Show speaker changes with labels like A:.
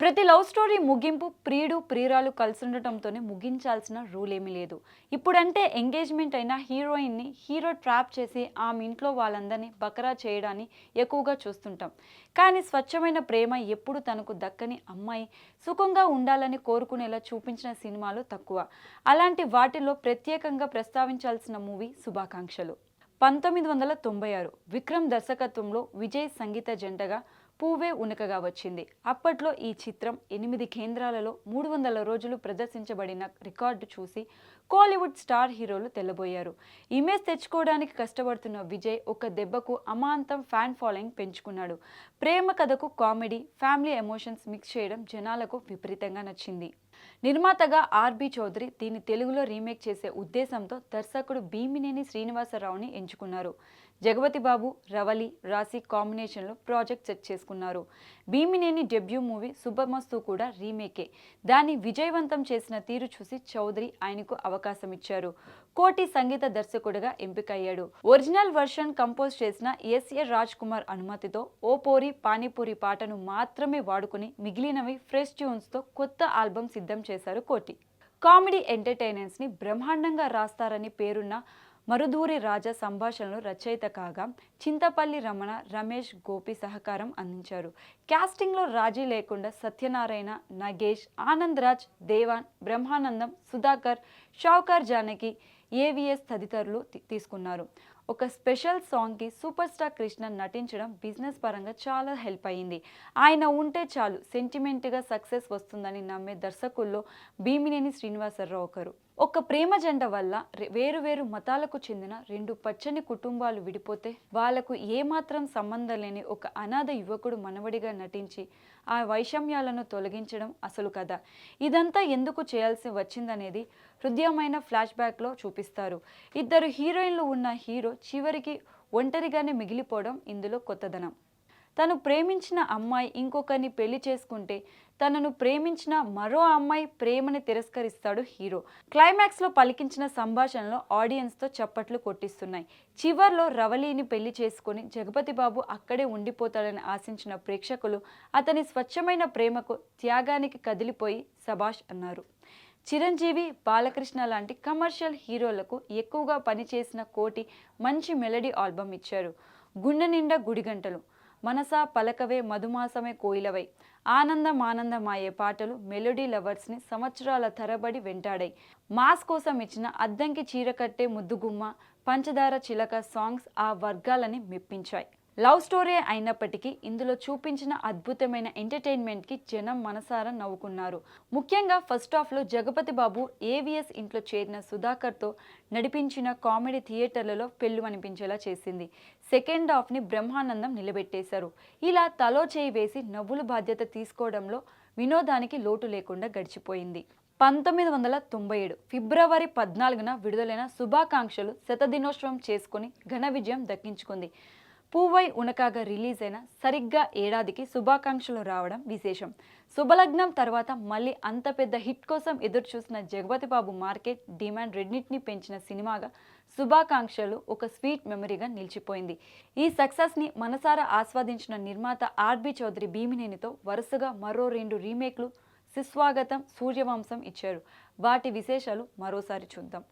A: ప్రతి love story ముగింపు ప్రియుడు ప్రియురాలు కలిసి ఉండటంతోనే ముగించాల్సిన రూల్ ఏమీ లేదు. ఇప్పుడంటే ఎంగేజ్మెంట్ అయిన హీరోయిన్ని హీరో ట్రాప్ చేసి ఆమె ఇంట్లో వాళ్ళందరినీ బకరా చేయడాన్ని ఎక్కువగా చూస్తుంటాం. కానీ స్వచ్ఛమైన ప్రేమ ఎప్పుడు తనకు దక్కని అమ్మాయి సుఖంగా ఉండాలని కోరుకునేలా చూపించిన సినిమాలు తక్కువ. అలాంటి వాటిలో ప్రత్యేకంగా ప్రస్తావించాల్సిన మూవీ శుభాకాంక్షలు. పంతొమ్మిది వందల తొంభై ఆరు విక్రమ్ దర్శకత్వంలో విజయ్ సంగీత జంటగా పూవే ఉనకగా వచ్చింది. అప్పట్లో ఈ చిత్రం ఎనిమిది కేంద్రాలలో మూడు వందల రోజులు ప్రదర్శించబడిన రికార్డు చూసి కోలీవుడ్ స్టార్ హీరోలు తెల్లబోయారు. ఇమేజ్ తెచ్చుకోవడానికి కష్టపడుతున్న విజయ్ ఒక దెబ్బకు అమాంతం ఫ్యాన్ ఫాలోయింగ్ పెంచుకున్నాడు. ప్రేమ కథకు కామెడీ ఫ్యామిలీ ఎమోషన్స్ మిక్స్ చేయడం జనాలకు విపరీతంగా నచ్చింది. నిర్మాతగా ఆర్బి చౌదరి దీన్ని తెలుగులో రీమేక్ చేసే ఉద్దేశంతో దర్శకుడు భీమినేని శ్రీనివాసరావుని ఎంచుకున్నారు. జగపతి బాబు రవలి రాశి కాంబినేషన్లో ప్రాజెక్ట్ సెట్ చేసుకున్నారు. భీమినేని డెబ్యూ మూవీ సుబ్బమస్తు కూడా రీమేకే. దాన్ని విజయవంతం చేసిన తీరు చూసి చౌదరి ఆయనకు అవకాశం ఇచ్చారు. కోటి సంగీత దర్శకుడిగా ఎంపికయ్యాడు. ఒరిజినల్ వర్షన్ కంపోజ్ చేసిన ఎస్ఏ రాజ్ కుమార్ అనుమతితో ఓ పోరి పానీపూరి పాటను మాత్రమే వాడుకుని మిగిలినవి ఫ్రెష్ ట్యూన్స్తో కొత్త ఆల్బమ్ సిద్ధం చేశారు కోటి. కామెడీ ఎంటర్టైనర్స్ని బ్రహ్మాండంగా రాస్తారని పేరున్న మరుదూరి రాజా సంభాషణలు రచయిత కాగా చింతపల్లి రమణ రమేష్ గోపి సహకారం అందించారు. క్యాస్టింగ్లో రాజీ లేకుండా సత్యనారాయణ నగేష్ ఆనంద్ రాజ్ దేవాన్ బ్రహ్మానందం సుధాకర్ షావుకర్ జానకి ఏవిఎస్ తదితరులు తీసుకున్నారు. ఒక స్పెషల్ సాంగ్కి సూపర్ స్టార్ కృష్ణ నటించడం బిజినెస్ పరంగా చాలా హెల్ప్ అయ్యింది ఆయన ఉంటే చాలు సెంటిమెంట్గా సక్సెస్ వస్తుందని నమ్మే దర్శకుల్లో భీమినేని శ్రీనివాసరావు ఒకరు. ఒక ప్రేమ జెండ వల్ల వేరు వేరు మతాలకు చెందిన రెండు పచ్చని కుటుంబాలు విడిపోతే వాళ్ళకు ఏమాత్రం సంబంధం లేని ఒక అనాథ యువకుడు మనవడిగా నటించి ఆ వైషమ్యాలను తొలగించడం అసలు కథ. ఇదంతా ఎందుకు చేయాల్సి వచ్చిందనేది హృదయమైన ఫ్లాష్ బ్యాక్లో చూపిస్తారు. ఇద్దరు హీరోయిన్లు ఉన్న హీరో చివరికి ఒంటరిగానే మిగిలిపోవడం ఇందులో కొత్తదనం. తను ప్రేమించిన అమ్మాయి ఇంకొకరిని పెళ్ళి చేసుకుంటే తనను ప్రేమించిన మరో అమ్మాయి ప్రేమని తిరస్కరిస్తాడు హీరో. క్లైమాక్స్లో పలికించిన సంభాషణలో ఆడియన్స్తో చప్పట్లు కొట్టిస్తున్నాయి. చివర్లో రవళిని పెళ్ళి చేసుకుని జగపతి బాబు అక్కడే ఉండిపోతాడని ఆశించిన ప్రేక్షకులు అతని స్వచ్ఛమైన ప్రేమకు త్యాగానికి కదిలిపోయి సభాష్ అన్నారు. చిరంజీవి బాలకృష్ణ లాంటి కమర్షియల్ హీరోలకు ఎక్కువగా పనిచేసిన కోటి మంచి మెలడీ ఆల్బమ్ ఇచ్చారు. గుండె నిండా గుడిగంటలు. మనసా పలకవే మధుమాసమే కోయిలవై. ఆనందం ఆనందమాయే పాటలు మెలోడీ లవర్స్ని సంవత్సరాల తరబడి వెంటాడాయి. మాస్ కోసం ఇచ్చిన అద్దంకి చీర కట్టే ముద్దుగుమ్మ పంచదార చిలక సాంగ్స్ ఆ వర్గాలని మెప్పించాయి. లవ్ స్టోరీ అయినప్పటికీ ఇందులో చూపించిన అద్భుతమైన ఎంటర్టైన్మెంట్కి జనం మనసారా నవ్వుకున్నారు. ముఖ్యంగా ఫస్ట్ హాఫ్లో జగపతి బాబు ఏవిఎస్ ఇంట్లో చేరిన సుధాకర్తో నడిపించిన కామెడీ థియేటర్లలో పెళ్ళు అనిపించేలా చేసింది. సెకండ్ హాఫ్ని బ్రహ్మానందం నిలబెట్టేశారు. ఇలా తలో చేయి వేసి నవ్వుల బాధ్యత తీసుకోవడంలో వినోదానికి లోటు లేకుండా గడిచిపోయింది. పంతొమ్మిది వందల తొంభై ఏడు ఫిబ్రవరి పద్నాలుగున విడుదలైన శుభాకాంక్షలు శతదినోత్సవం చేసుకుని ఘన విజయం దక్కించుకుంది. పూవై ఉనకాగా రిలీజ్ అయిన సరిగ్గా ఏడాదికి శుభాకాంక్షలు రావడం విశేషం. శుభలగ్నం తర్వాత మళ్ళీ అంత పెద్ద హిట్ కోసం ఎదురు చూసిన జగపతి బాబు మార్కెట్ డిమాండ్ రెండింటిని పెంచిన సినిమాగా శుభాకాంక్షలు ఒక స్వీట్ మెమరీగా నిలిచిపోయింది. ఈ సక్సెస్ని మనసారా ఆస్వాదించిన నిర్మాత ఆర్బి చౌదరి భీమినేనితో వరుసగా మరో రెండు రీమేక్లు సుస్వాగతం సూర్యవంశం ఇచ్చారు. వాటి విశేషాలు మరోసారి చూద్దాం.